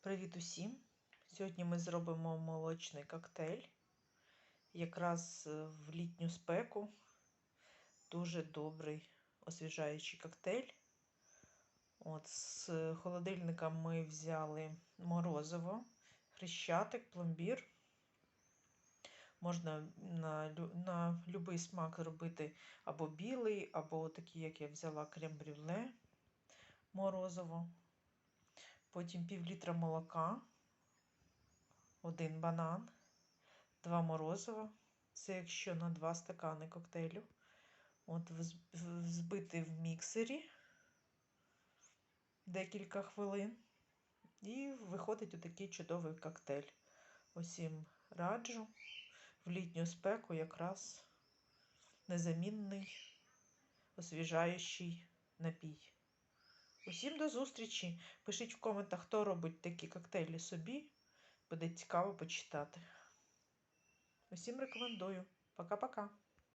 Привіт усім! Сьогодні ми зробимо молочний коктейль. Якраз е, в літню спеку. Дуже добрий освіжаючий коктейль. От, З холодильника ми взяли морозиво, хрещатик, пломбір. Можна на на будь-який смак робити або білий, або такий, як я взяла крем-брюле морозиво. Потім пів літра молока, один банан, два морозива. Це якщо на два стакани коктейлю. От Взбити в міксері декілька хвилин. І виходить отакий чудовий коктейль. Усім раджу. В літню спеку якраз незамінний, освіжаючий напій. Усім до зустрічі! Пишіть в коментах, хто робить такі коктейлі собі. Буде цікаво почитати. Усім рекомендую. Пока-пока!